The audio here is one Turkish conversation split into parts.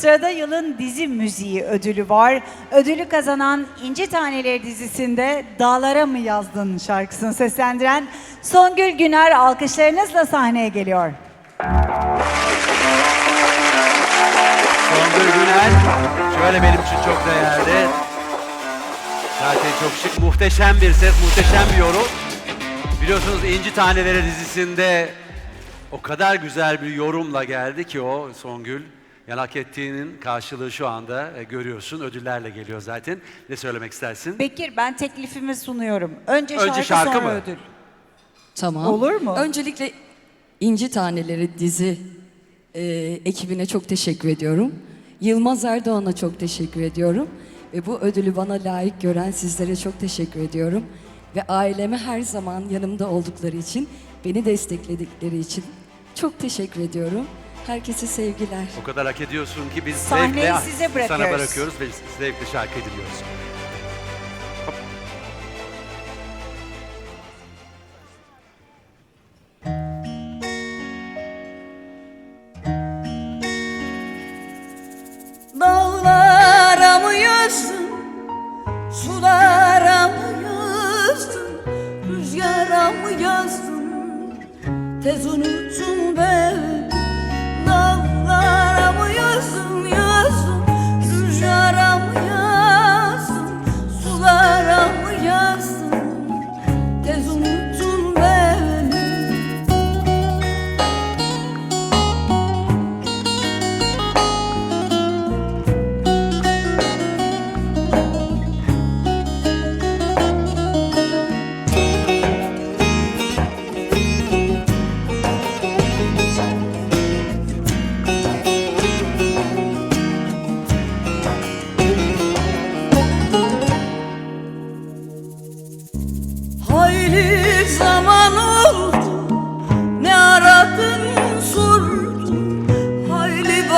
Sırada yılın dizi müziği ödülü var. Ödülü kazanan İnci Taneleri dizisinde Dağlara mı yazdın şarkısını seslendiren Songül Güner alkışlarınızla sahneye geliyor. Songül Güner şöyle benim için çok değerli. Zaten çok şık, muhteşem bir ses, muhteşem bir yorum. Biliyorsunuz İnci Taneleri dizisinde o kadar güzel bir yorumla geldi ki o Songül. Yani hak ettiğinin karşılığı şu anda e, görüyorsun. Ödüllerle geliyor zaten. Ne söylemek istersin? Bekir ben teklifimi sunuyorum. Önce, Önce şarkı, şarkı sonra mı? ödül. Tamam. Olur mu? Öncelikle İnci Taneleri dizi e, ekibine çok teşekkür ediyorum. Yılmaz Erdoğan'a çok teşekkür ediyorum. Ve bu ödülü bana layık gören sizlere çok teşekkür ediyorum. Ve aileme her zaman yanımda oldukları için, beni destekledikleri için çok teşekkür ediyorum. Herkese sevgiler. O kadar hak ediyorsun ki biz Sahneyi zevkle size sana bırakıyoruz. bırakıyoruz ve zevkle şarkı ediliyoruz. Dağlara mı yazdın, sulara mı yazdın, rüzgara mı yazdın, tez unuttun beni.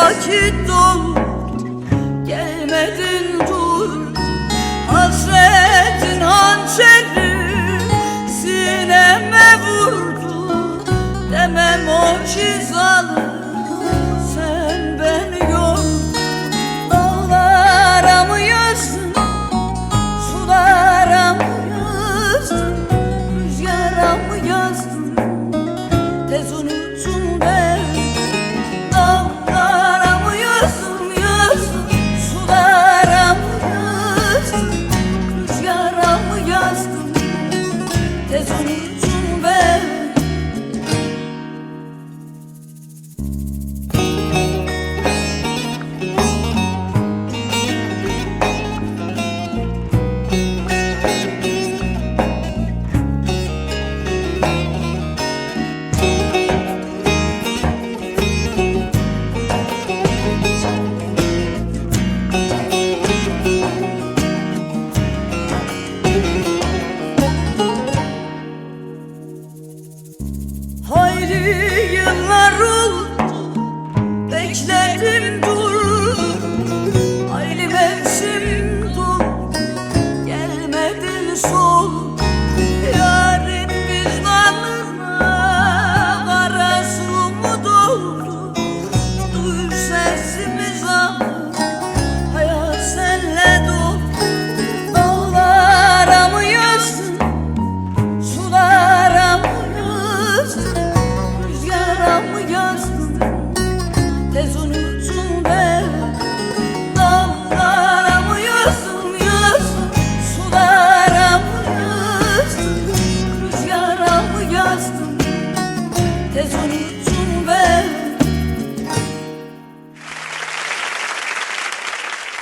Vakit doldu Gelmedin dur. Hasretin hançeri Sineme vurdu Demem o çizalı Tez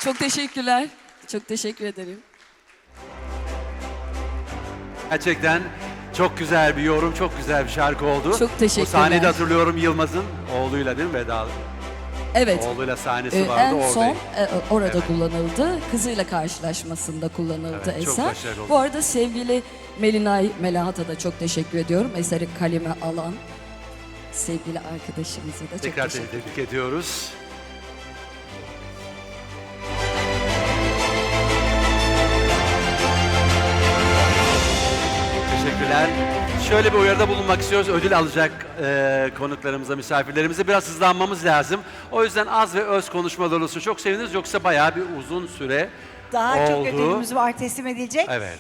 Çok teşekkürler. Çok teşekkür ederim. Gerçekten çok güzel bir yorum, çok güzel bir şarkı oldu. Çok teşekkürler. Bu sahnede hatırlıyorum Yılmaz'ın oğluyla değil mi Vedalı? Evet. Oğluyla sahnesi Ee, vardı en orada. son e, orada Evet. kullanıldı. Kızıyla karşılaşmasında kullanıldı Evet, çok eser. Bu arada sevgili Melinay Melahat'a da çok teşekkür ediyorum. Eseri kaleme alan sevgili arkadaşımıza da çok Tekrar teşekkür seni tebrik ediyoruz. Şöyle bir uyarıda bulunmak istiyoruz. Ödül alacak e, konuklarımıza, misafirlerimize biraz hızlanmamız lazım. O yüzden az ve öz konuşmalar olursa çok seviniriz. Yoksa bayağı bir uzun süre Daha çok oldu. ödülümüz var teslim edilecek. Evet.